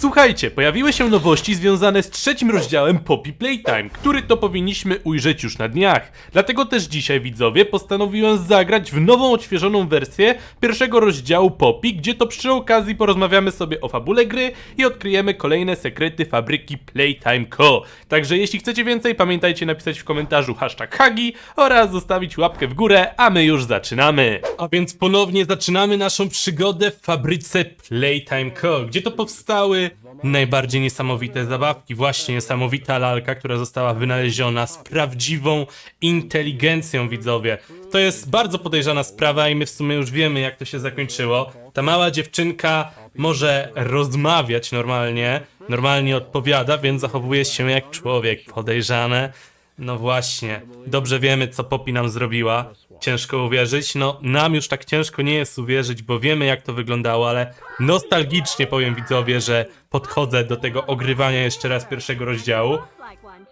Słuchajcie, pojawiły się nowości związane z trzecim rozdziałem Poppy Playtime, który to powinniśmy ujrzeć już na dniach. Dlatego też dzisiaj, widzowie, postanowiłem zagrać w nową, odświeżoną wersję pierwszego rozdziału Poppy, gdzie to przy okazji porozmawiamy sobie o fabule gry i odkryjemy kolejne sekrety fabryki Playtime Co. Także jeśli chcecie więcej, pamiętajcie napisać w komentarzu hashtag Hagi oraz zostawić łapkę w górę, a my już zaczynamy. A więc ponownie zaczynamy naszą przygodę w fabryce Playtime Co, gdzie to powstały najbardziej niesamowite zabawki. Właśnie niesamowita lalka, która została wynaleziona z prawdziwą inteligencją, widzowie. To jest bardzo podejrzana sprawa i my w sumie już wiemy, jak to się zakończyło. Ta mała dziewczynka może rozmawiać normalnie, normalnie odpowiada, więc zachowuje się jak człowiek. Podejrzane. No właśnie, dobrze wiemy, co Poppy nam zrobiła. Ciężko uwierzyć. No, nam już tak ciężko nie jest uwierzyć, bo wiemy, jak to wyglądało, ale nostalgicznie powiem widzowie, że podchodzę do tego ogrywania jeszcze raz pierwszego rozdziału.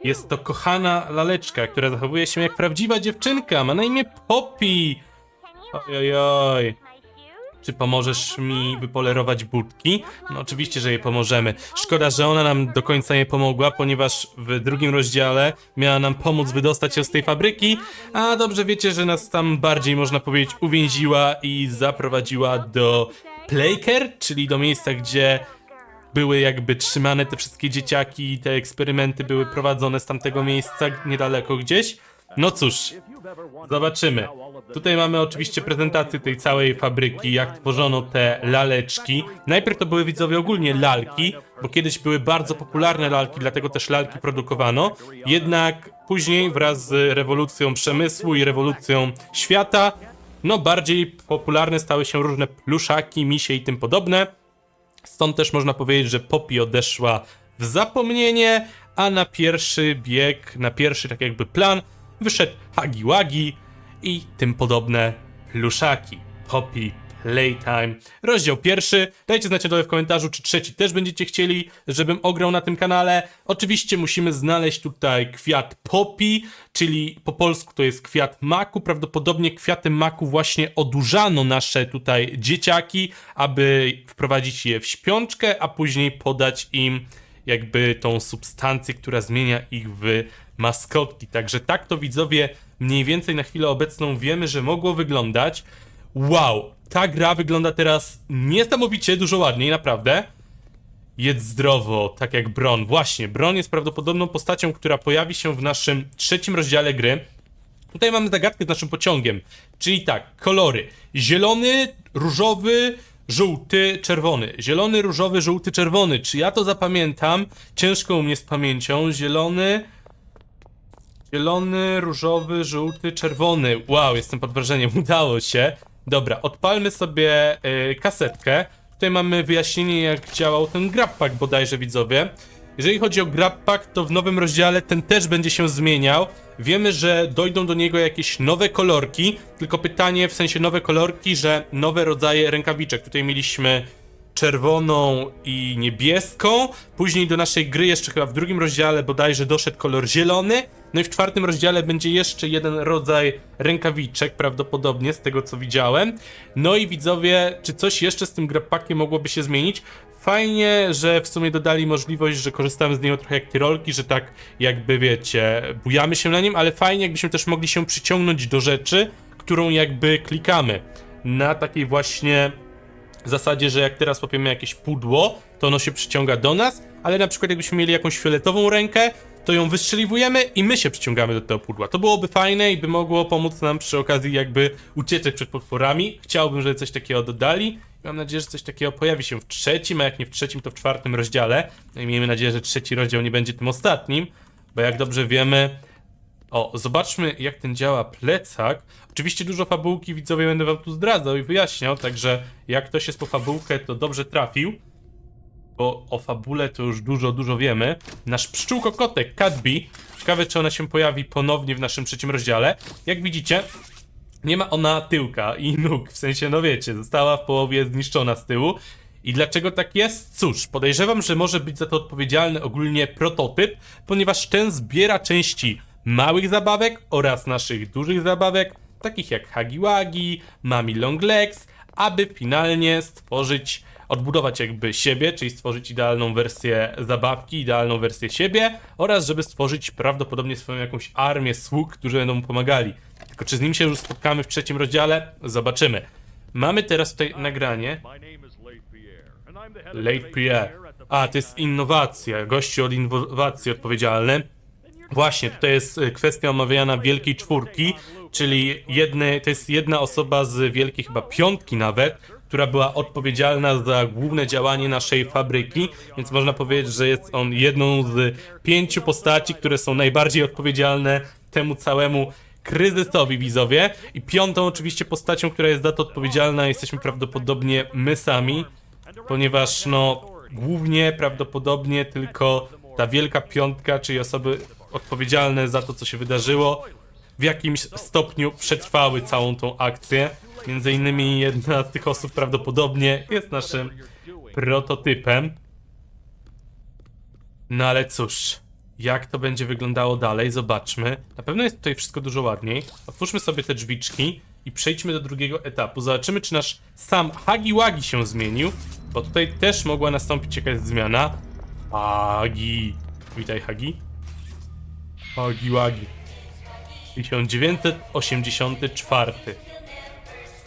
Jest to kochana laleczka, która zachowuje się jak prawdziwa dziewczynka. Ma na imię Poppy. Ojojoj. Czy pomożesz mi wypolerować budki? No oczywiście, że jej pomożemy. Szkoda, że ona nam do końca nie pomogła, ponieważ w drugim rozdziale miała nam pomóc wydostać się z tej fabryki, a dobrze wiecie, że nas tam bardziej, można powiedzieć, uwięziła i zaprowadziła do Playcare, czyli do miejsca, gdzie były jakby trzymane te wszystkie dzieciaki i te eksperymenty były prowadzone z tamtego miejsca niedaleko gdzieś. No cóż, zobaczymy. Tutaj mamy oczywiście prezentację tej całej fabryki, jak tworzono te laleczki. Najpierw to były widzowie ogólnie lalki, bo kiedyś były bardzo popularne lalki, dlatego też lalki produkowano. Jednak później wraz z rewolucją przemysłu i rewolucją świata, no bardziej popularne stały się różne pluszaki, misie i tym podobne. Stąd też można powiedzieć, że Poppy odeszła w zapomnienie, a na pierwszy bieg, na pierwszy tak jakby plan wyszedł Hagi Wagi i tym podobne pluszaki. Poppy Playtime. Rozdział pierwszy. Dajcie znać na dole w komentarzu, czy trzeci też będziecie chcieli, żebym ograł na tym kanale. Oczywiście musimy znaleźć tutaj kwiat Poppy, czyli po polsku to jest kwiat maku. Prawdopodobnie kwiatem maku właśnie odurzano nasze tutaj dzieciaki, aby wprowadzić je w śpiączkę, a później podać im jakby tą substancję, która zmienia ich w maskotki. Także tak to widzowie mniej więcej na chwilę obecną wiemy, że mogło wyglądać. Wow, ta gra wygląda teraz niesamowicie dużo ładniej, naprawdę. Jedz zdrowo, tak jak Bron. Właśnie, Bron jest prawdopodobną postacią, która pojawi się w naszym trzecim rozdziale gry. Tutaj mamy zagadkę z naszym pociągiem. Czyli tak, kolory. Zielony, różowy, żółty, czerwony. Zielony, różowy, żółty, czerwony. Czy ja to zapamiętam? Ciężko u mnie z pamięcią. Zielony, zielony, różowy, żółty, czerwony. Wow, jestem pod wrażeniem, udało się. Dobra, odpalmy sobie y, kasetkę. Tutaj mamy wyjaśnienie, jak działał ten grab bodajże, widzowie. Jeżeli chodzi o grab pack, to w nowym rozdziale ten też będzie się zmieniał. Wiemy, że dojdą do niego jakieś nowe kolorki, tylko pytanie w sensie nowe kolorki, że nowe rodzaje rękawiczek. Tutaj mieliśmy czerwoną i niebieską. Później do naszej gry jeszcze chyba w drugim rozdziale bodajże doszedł kolor zielony. No i w czwartym rozdziale będzie jeszcze jeden rodzaj rękawiczek, prawdopodobnie z tego co widziałem. No i widzowie, czy coś jeszcze z tym grapakiem mogłoby się zmienić? Fajnie, że w sumie dodali możliwość, że korzystamy z niego trochę jak tyrolki, że tak jakby wiecie, bujamy się na nim, ale fajnie jakbyśmy też mogli się przyciągnąć do rzeczy, którą jakby klikamy. Na takiej właśnie zasadzie, że jak teraz łapiemy jakieś pudło, to ono się przyciąga do nas, ale na przykład jakbyśmy mieli jakąś fioletową rękę, to ją wystrzeliwujemy i my się przyciągamy do tego pudła. To byłoby fajne i by mogło pomóc nam przy okazji jakby ucieczek przed potworami. Chciałbym, żeby coś takiego dodali. Mam nadzieję, że coś takiego pojawi się w trzecim, a jak nie w trzecim, to w czwartym rozdziale. No i miejmy nadzieję, że trzeci rozdział nie będzie tym ostatnim, bo jak dobrze wiemy, o, zobaczmy jak ten działa plecak. Oczywiście dużo fabułki widzowie będę wam tu zdradzał i wyjaśniał, także jak ktoś jest po fabułkę, to dobrze trafił. Bo o fabule to już dużo, dużo wiemy. Nasz pszczółko-kotek, Catby. Ciekawe, czy ona się pojawi ponownie w naszym trzecim rozdziale. Jak widzicie, nie ma ona tyłka i nóg, w sensie, no wiecie, została w połowie zniszczona z tyłu. I dlaczego tak jest? Cóż, podejrzewam, że może być za to odpowiedzialny ogólnie prototyp, ponieważ ten zbiera części małych zabawek oraz naszych dużych zabawek, takich jak Hagiwagi, Mami Long Legs, aby finalnie stworzyć odbudować jakby siebie, czyli stworzyć idealną wersję zabawki, idealną wersję siebie oraz żeby stworzyć prawdopodobnie swoją jakąś armię sług, którzy będą mu pomagali. Tylko czy z nim się już spotkamy w trzecim rozdziale? Zobaczymy. Mamy teraz tutaj nagranie. Late Pierre. A, to jest innowacja. Gościu od innowacji odpowiedzialny. Właśnie, tutaj jest y, kwestia omawiana Wielkiej Czwórki, czyli jedne, to jest jedna osoba z Wielkiej chyba Piątki nawet, która była odpowiedzialna za główne działanie naszej fabryki, więc można powiedzieć, że jest on jedną z pięciu postaci, które są najbardziej odpowiedzialne temu całemu kryzysowi widzowie. I piątą oczywiście postacią, która jest za to odpowiedzialna, jesteśmy prawdopodobnie my sami, ponieważ no głównie prawdopodobnie tylko ta wielka piątka, czyli osoby odpowiedzialne za to, co się wydarzyło, w jakimś stopniu przetrwały całą tą akcję. Między innymi jedna z tych osób prawdopodobnie jest naszym prototypem. No ale cóż, jak to będzie wyglądało dalej, zobaczmy. Na pewno jest tutaj wszystko dużo ładniej. Otwórzmy sobie te drzwiczki i przejdźmy do drugiego etapu. Zobaczymy, czy nasz sam Hagi Wagi się zmienił, bo tutaj też mogła nastąpić jakaś zmiana. Hagi. Witaj, Hagi. Hagi Wagi. 1984.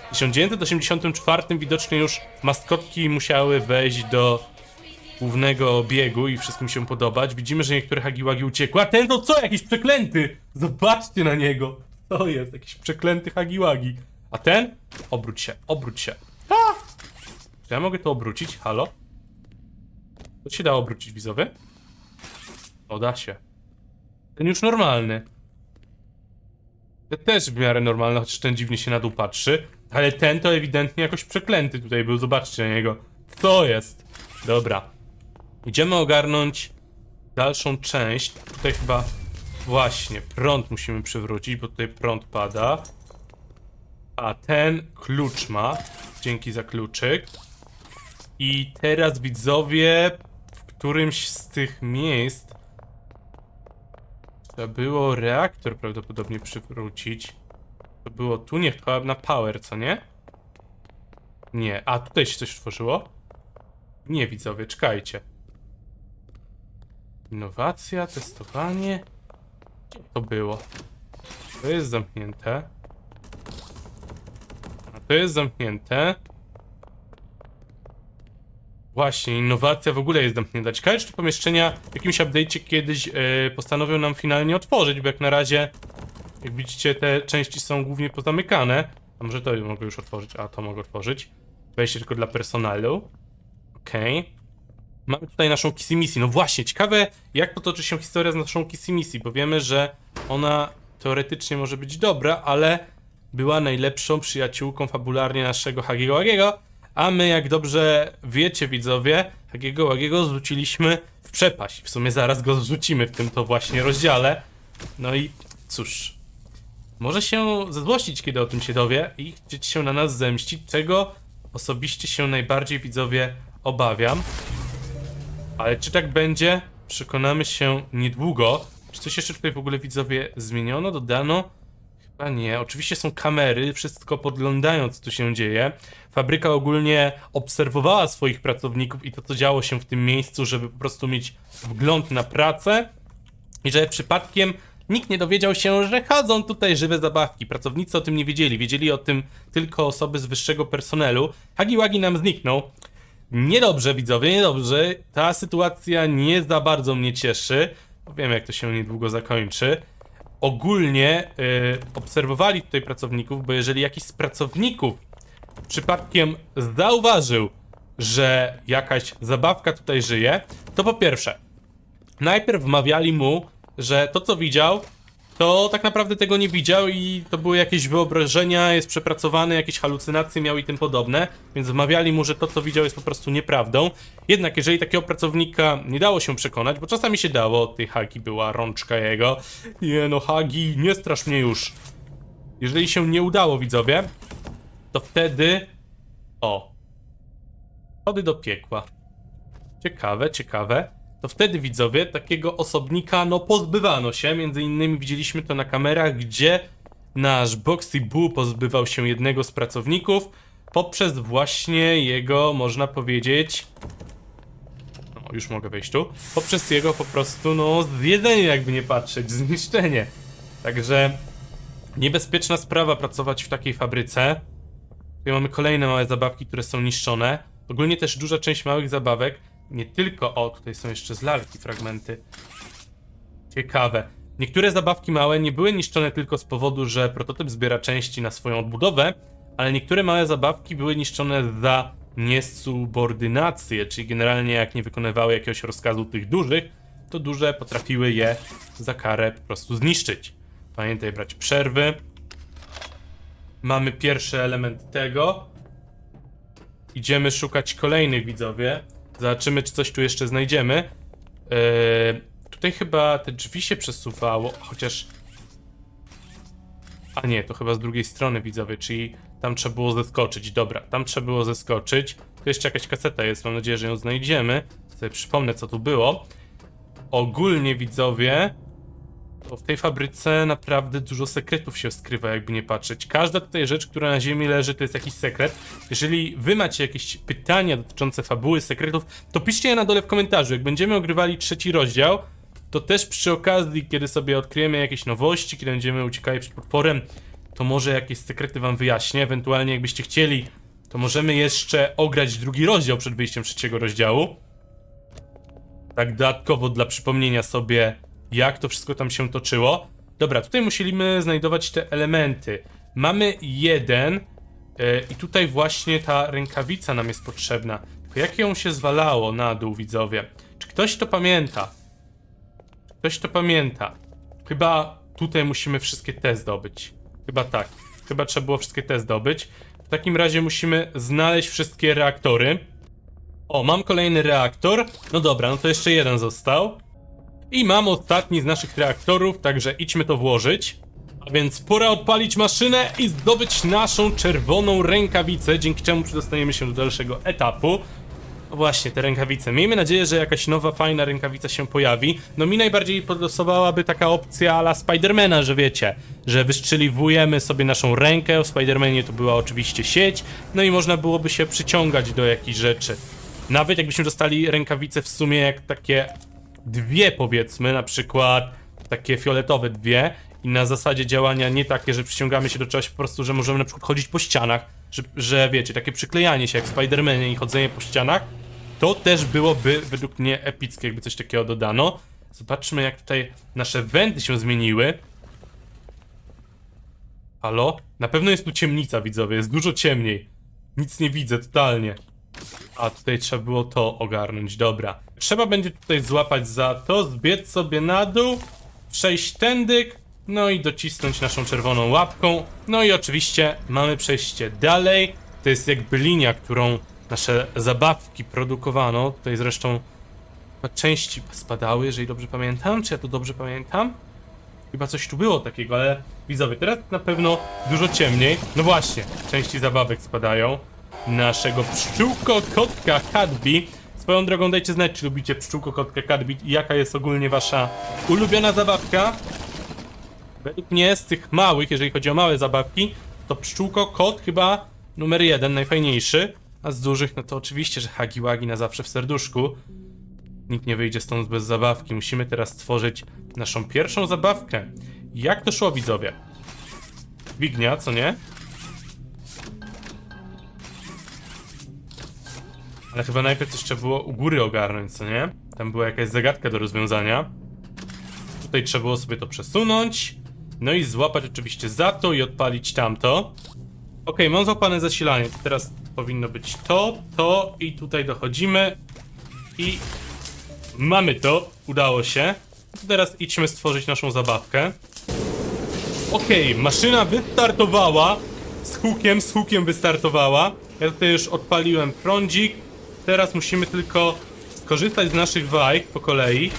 W 1984 widocznie już maskotki musiały wejść do głównego biegu i wszystkim się podobać. Widzimy, że niektóre Hagiwagi uciekły, a ten to co? Jakiś przeklęty! Zobaczcie na niego! To jest jakiś przeklęty Hagiwagi. A ten? Obróć się, obróć się. A! Czy ja mogę to obrócić? Halo? To się da obrócić, widzowie? O, da się. Ten już normalny. Ten też w miarę normalny, chociaż ten dziwnie się na dół patrzy. Ale ten to ewidentnie jakoś przeklęty tutaj był, zobaczcie na niego. Co jest? Dobra. Idziemy ogarnąć dalszą część. Tutaj chyba właśnie prąd musimy przywrócić, bo tutaj prąd pada. A ten klucz ma. Dzięki za kluczyk. I teraz widzowie, w którymś z tych miejsc trzeba było reaktor prawdopodobnie przywrócić. To było tu, nie, chyba na power, co nie? Nie, a tutaj się coś tworzyło? Nie, widzowie, czekajcie. Innowacja, testowanie. Gdzie to było? To jest zamknięte. A to jest zamknięte. Właśnie, innowacja w ogóle jest zamknięta. Ciekawe, czy pomieszczenia w jakimś update'cie kiedyś e, postanowią nam finalnie otworzyć, bo jak na razie, jak widzicie, te części są głównie pozamykane. A może to mogę już otworzyć? A, to mogę otworzyć. Wejście tylko dla personalu. Okej. Mamy tutaj naszą Kissimisi. No właśnie, ciekawe jak potoczy się historia z naszą Kissimisi, bo wiemy, że ona teoretycznie może być dobra, ale była najlepszą przyjaciółką fabularnie naszego Hagiego Wagiego, a my, jak dobrze wiecie widzowie, Hagiego Wagiego zrzuciliśmy w przepaść. W sumie zaraz go zrzucimy w tym to właśnie rozdziale. No i cóż, może się zezłościć, kiedy o tym się dowie i chcieć się na nas zemścić, czego osobiście się najbardziej widzowie obawiam. Ale czy tak będzie? Przekonamy się niedługo. Czy coś jeszcze tutaj w ogóle widzowie zmieniono, dodano? Chyba nie. Oczywiście są kamery, wszystko podglądają, co tu się dzieje. Fabryka ogólnie obserwowała swoich pracowników i to, co działo się w tym miejscu, żeby po prostu mieć wgląd na pracę i że przypadkiem nikt nie dowiedział się, że chodzą tutaj żywe zabawki. Pracownicy o tym nie wiedzieli, wiedzieli o tym tylko osoby z wyższego personelu. Hagiwagi nam zniknął. Niedobrze, widzowie, niedobrze. Ta sytuacja nie za bardzo mnie cieszy. Wiem, jak to się niedługo zakończy. Ogólnie y, obserwowali tutaj pracowników, bo jeżeli jakiś z pracowników przypadkiem zauważył, że jakaś zabawka tutaj żyje, to po pierwsze, najpierw wmawiali mu, że to co widział, to tak naprawdę tego nie widział i to były jakieś wyobrażenia, jest przepracowany, jakieś halucynacje miał i tym podobne, więc wmawiali mu, że to co widział jest po prostu nieprawdą. Jednak jeżeli takiego pracownika nie dało się przekonać, bo czasami się dało, tej Hagi była rączka jego, nie no Hagi, nie strasz mnie już. Jeżeli się nie udało widzowie, to wtedy, o, schody do piekła. Ciekawe, ciekawe. To wtedy widzowie takiego osobnika no pozbywano się. Między innymi widzieliśmy to na kamerach, gdzie nasz Boxy Boo pozbywał się jednego z pracowników. poprzez właśnie jego, można powiedzieć... No, już mogę wejść tu. Poprzez jego po prostu, no, zjedzenie jakby nie patrzeć, zniszczenie. Także niebezpieczna sprawa pracować w takiej fabryce. Tutaj mamy kolejne małe zabawki, które są niszczone. Ogólnie też duża część małych zabawek, nie tylko, o, tutaj są jeszcze z lalki fragmenty. Ciekawe. Niektóre zabawki małe nie były niszczone tylko z powodu, że prototyp zbiera części na swoją odbudowę, ale niektóre małe zabawki były niszczone za niesubordynację, czyli generalnie jak nie wykonywały jakiegoś rozkazu tych dużych, to duże potrafiły je za karę po prostu zniszczyć. Pamiętaj brać przerwy. Mamy pierwszy element tego. Idziemy szukać kolejnych widzowie. Zobaczymy, czy coś tu jeszcze znajdziemy. Eee, tutaj chyba te drzwi się przesuwało, chociaż. A nie, to chyba z drugiej strony widzowie, czyli tam trzeba było zeskoczyć. Dobra, tam trzeba było zeskoczyć. Tu jeszcze jakaś kaseta jest, mam nadzieję, że ją znajdziemy. Sobie przypomnę, co tu było. Ogólnie widzowie, to w tej fabryce naprawdę dużo sekretów się skrywa, jakby nie patrzeć. Każda tutaj rzecz, która na ziemi leży, to jest jakiś sekret. Jeżeli wy macie jakieś pytania dotyczące fabuły, sekretów, to piszcie je na dole w komentarzu. Jak będziemy ogrywali trzeci rozdział, to też przy okazji, kiedy sobie odkryjemy jakieś nowości, kiedy będziemy uciekali przed potworem, to może jakieś sekrety wam wyjaśnię. Ewentualnie jakbyście chcieli, to możemy jeszcze ograć drugi rozdział przed wyjściem trzeciego rozdziału. Tak dodatkowo dla przypomnienia sobie, jak to wszystko tam się toczyło. Dobra, tutaj musimy znajdować te elementy. Mamy jeden e, i tutaj właśnie ta rękawica nam jest potrzebna. Jak ją się zwalało na dół, widzowie? Czy ktoś to pamięta? Ktoś to pamięta? Chyba tutaj musimy wszystkie te zdobyć. Chyba tak. Chyba trzeba było wszystkie te zdobyć. W takim razie musimy znaleźć wszystkie reaktory. O, mam kolejny reaktor. No dobra, no to jeszcze jeden został. I mam ostatni z naszych reaktorów, także idźmy to włożyć. A więc pora odpalić maszynę i zdobyć naszą czerwoną rękawicę, dzięki czemu przedostaniemy się do dalszego etapu. No właśnie, te rękawice. Miejmy nadzieję, że jakaś nowa, fajna rękawica się pojawi. No mi najbardziej podlosowałaby taka opcja ala Spidermana, że wiecie, że wyszczeliwujemy sobie naszą rękę. W Spidermanie to była oczywiście sieć, no i można byłoby się przyciągać do jakichś rzeczy. Nawet jakbyśmy dostali rękawice w sumie jak takie dwie powiedzmy, na przykład takie fioletowe dwie i na zasadzie działania nie takie, że przyciągamy się do czegoś, po prostu, że możemy na przykład chodzić po ścianach, że, że wiecie, takie przyklejanie się jak w Spider-Manie i chodzenie po ścianach, to też byłoby według mnie epickie, jakby coś takiego dodano. Zobaczmy jak tutaj nasze wędy się zmieniły. Halo? Na pewno jest tu ciemnica, widzowie, jest dużo ciemniej. Nic nie widzę, totalnie. A tutaj trzeba było to ogarnąć, dobra. Trzeba będzie tutaj złapać za to, zbiec sobie na dół, przejść tędyk, no i docisnąć naszą czerwoną łapką. No i oczywiście mamy przejście dalej. To jest jakby linia, którą nasze zabawki produkowano. Tutaj zresztą części spadały, jeżeli dobrze pamiętam. Czy ja to dobrze pamiętam? Chyba coś tu było takiego, ale widzowie, teraz na pewno dużo ciemniej. No właśnie, części zabawek spadają. Naszego pszczółko kotka Cadby. Swoją drogą dajcie znać, czy lubicie pszczółko kotka Cadby i jaka jest ogólnie wasza ulubiona zabawka. Według mnie z tych małych, jeżeli chodzi o małe zabawki, to pszczółko kot chyba numer jeden, najfajniejszy. A z dużych, no to oczywiście, że hagi wagi na zawsze w serduszku. Nikt nie wyjdzie stąd bez zabawki. Musimy teraz stworzyć naszą pierwszą zabawkę. Jak to szło, widzowie? Dźwignia, co nie? Ale chyba najpierw jeszcze było u góry ogarnąć, co nie? Tam była jakaś zagadka do rozwiązania. Tutaj trzeba było sobie to przesunąć. No i złapać oczywiście za to i odpalić tamto. Okej, mam złapane zasilanie. Teraz powinno być to, to i tutaj dochodzimy. I mamy to. Udało się. Teraz idźmy stworzyć naszą zabawkę. Okej, maszyna wystartowała. Z hukiem, z hukiem wystartowała. Ja tutaj już odpaliłem prądzik. Teraz musimy tylko skorzystać z naszych wajch po kolei,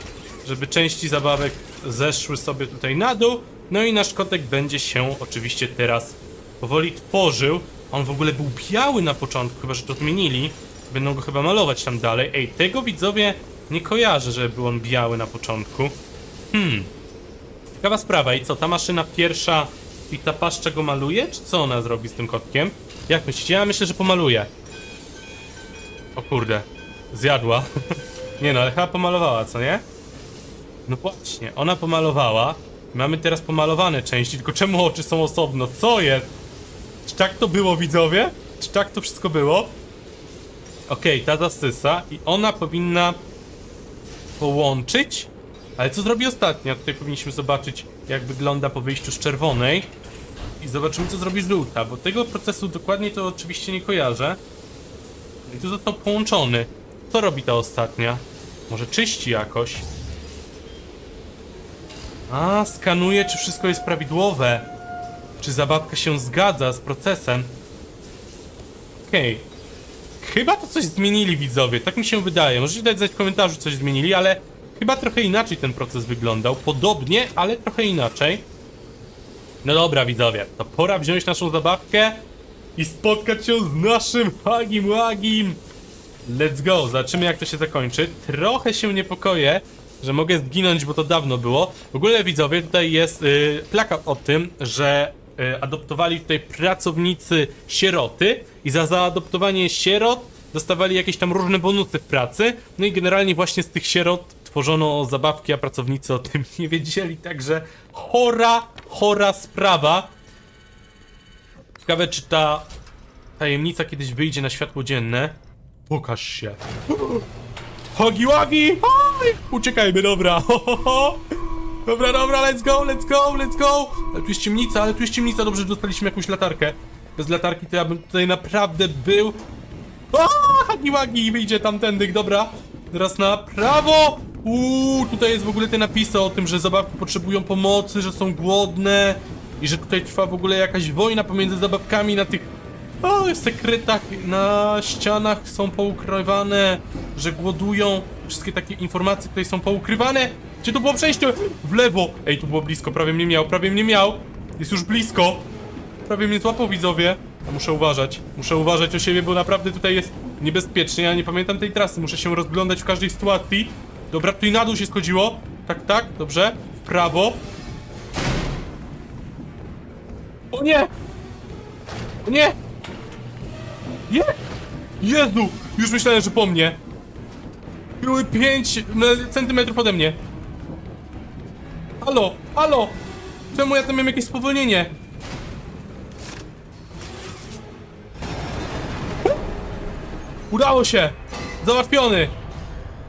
żeby części zabawek zeszły sobie tutaj na dół. No i nasz kotek będzie się oczywiście teraz powoli tworzył. On w ogóle był biały na początku, chyba że to zmienili. Będą go chyba malować tam dalej. Ej, tego widzowie nie kojarzę, że był on biały na początku. Hmm. Ciekawa sprawa. I co, ta maszyna pierwsza i ta paszcza go maluje? Czy co ona zrobi z tym kotkiem? Jak myślicie? Ja myślę, że pomaluję. O kurde. Zjadła. nie no, ale chyba pomalowała, co nie? No właśnie, ona pomalowała. Mamy teraz pomalowane części, tylko czemu oczy są osobno? Co jest? Czy tak to było, widzowie? Czy tak to wszystko było? Okej, ta zasysa i ona powinna połączyć. Ale co zrobi ostatnia? Tutaj powinniśmy zobaczyć, jak wygląda po wyjściu z czerwonej. I zobaczymy, co zrobi żółta, bo tego procesu dokładnie to oczywiście nie kojarzę. I tu został połączony. Co robi ta ostatnia? Może czyści jakoś? A, skanuje, czy wszystko jest prawidłowe. Czy zabawka się zgadza z procesem. Okej. Chyba to coś zmienili widzowie, tak mi się wydaje. Możecie dać znać w komentarzu, coś zmienili, ale chyba trochę inaczej ten proces wyglądał. Podobnie, ale trochę inaczej. No dobra widzowie, to pora wziąć naszą zabawkę i spotkać się z naszym Hagim Wagim. Let's go, zobaczymy jak to się zakończy. Trochę się niepokoję, że mogę zginąć, bo to dawno było. W ogóle widzowie, tutaj jest y, plakat o tym, że y, adoptowali tutaj pracownicy sieroty i za zaadoptowanie sierot dostawali jakieś tam różne bonusy w pracy. No i generalnie właśnie z tych sierot tworzono zabawki, a pracownicy o tym nie wiedzieli, także chora, chora sprawa. Ciekawe, czy ta tajemnica kiedyś wyjdzie na światło dzienne. Pokaż się. Hogi wagi! Oj! Uciekajmy, dobra. Dobra, dobra, let's go, let's go, let's go! Ale tu jest ciemnica, ale tu jest ciemnica, dobrze, że dostaliśmy jakąś latarkę. Bez latarki to ja bym tutaj naprawdę był... O, Hagi wagi! Wyjdzie tamtędy, dobra. Teraz na prawo! Uuu, tutaj jest w ogóle te napisy o tym, że zabawki potrzebują pomocy, że są głodne i że tutaj trwa w ogóle jakaś wojna pomiędzy zabawkami na tych o, sekretach na ścianach są poukrywane, że głodują. Wszystkie takie informacje tutaj są poukrywane. Gdzie to było przejście? W lewo. Ej, tu było blisko, prawie mnie miał, prawie mnie miał. Jest już blisko. Prawie mnie złapał widzowie. Muszę uważać. Muszę uważać o siebie, bo naprawdę tutaj jest niebezpiecznie. Ja nie pamiętam tej trasy. Muszę się rozglądać w każdej sytuacji. Dobra, tutaj na dół się schodziło. Tak, tak, dobrze. W prawo. O nie! O nie! Je! Jezu! Już myślałem, że po mnie. Były 5 centymetrów ode mnie. Halo, halo! Czemu ja tam mam jakieś spowolnienie? Udało się! Załatwiony!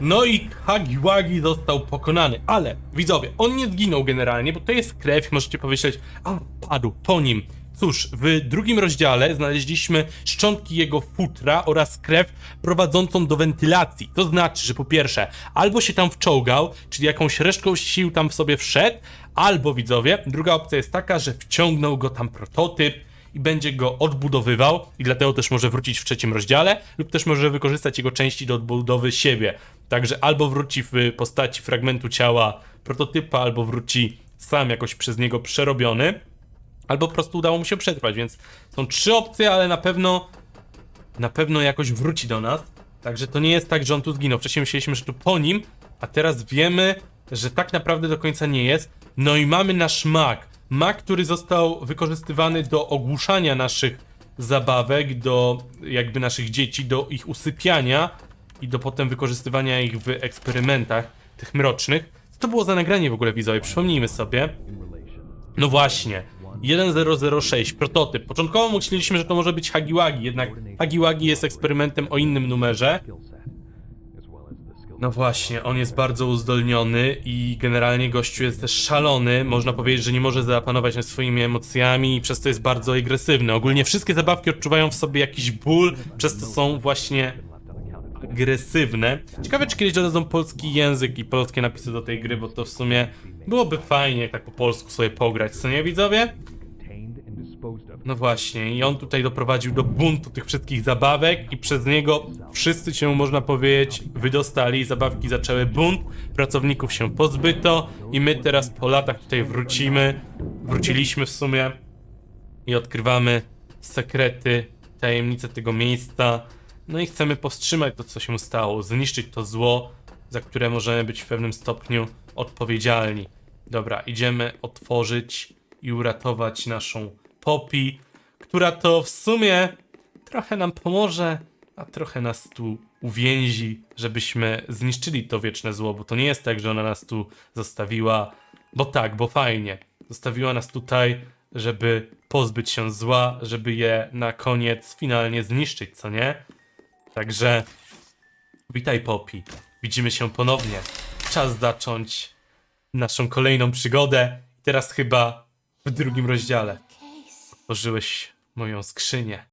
No i Hagiwagi został pokonany, ale widzowie, on nie zginął generalnie, bo to jest krew, możecie pomyśleć, a padł po nim. Cóż, w drugim rozdziale znaleźliśmy szczątki jego futra oraz krew prowadzącą do wentylacji. To znaczy, że po pierwsze, albo się tam wczołgał, czyli jakąś resztką sił tam w sobie wszedł, albo widzowie, druga opcja jest taka, że wciągnął go tam prototyp, i będzie go odbudowywał i dlatego też może wrócić w trzecim rozdziale lub też może wykorzystać jego części do odbudowy siebie. Także albo wróci w postaci fragmentu ciała prototypa, albo wróci sam jakoś przez niego przerobiony, albo po prostu udało mu się przetrwać, więc są trzy opcje, ale na pewno na pewno jakoś wróci do nas. Także to nie jest tak, że on tu zginął. Wcześniej myśleliśmy, że tu po nim, a teraz wiemy, że tak naprawdę do końca nie jest. No i mamy nasz mag. Mag, który został wykorzystywany do ogłuszania naszych zabawek, do jakby naszych dzieci, do ich usypiania i do potem wykorzystywania ich w eksperymentach tych mrocznych. Co to było za nagranie w ogóle widzowie? Przypomnijmy sobie. No właśnie. 1006, prototyp. Początkowo myśleliśmy, że to może być Hagiwagi, jednak Hagiwagi jest eksperymentem o innym numerze. No właśnie, on jest bardzo uzdolniony i generalnie gościu jest też szalony. Można powiedzieć, że nie może zapanować nad swoimi emocjami i przez to jest bardzo agresywny. Ogólnie wszystkie zabawki odczuwają w sobie jakiś ból, przez to są właśnie agresywne. Ciekawe, czy kiedyś dodadzą polski język i polskie napisy do tej gry, bo to w sumie byłoby fajnie, jak tak po polsku sobie pograć, co nie widzowie? No właśnie, i on tutaj doprowadził do buntu tych wszystkich zabawek i przez niego wszyscy się, można powiedzieć, wydostali. Zabawki zaczęły bunt, pracowników się pozbyto i my teraz po latach tutaj wrócimy. Wróciliśmy w sumie i odkrywamy sekrety, tajemnice tego miejsca. No i chcemy powstrzymać to, co się stało, zniszczyć to zło, za które możemy być w pewnym stopniu odpowiedzialni. Dobra, idziemy otworzyć i uratować naszą Poppy, która to w sumie trochę nam pomoże, a trochę nas tu uwięzi, żebyśmy zniszczyli to wieczne zło, bo to nie jest tak, że ona nas tu zostawiła, bo tak, bo fajnie. Zostawiła nas tutaj, żeby pozbyć się zła, żeby je na koniec finalnie zniszczyć, co nie? Także witaj Poppy. Widzimy się ponownie. Czas zacząć naszą kolejną przygodę. Teraz chyba w drugim rozdziale. Otworzyłeś moją skrzynię.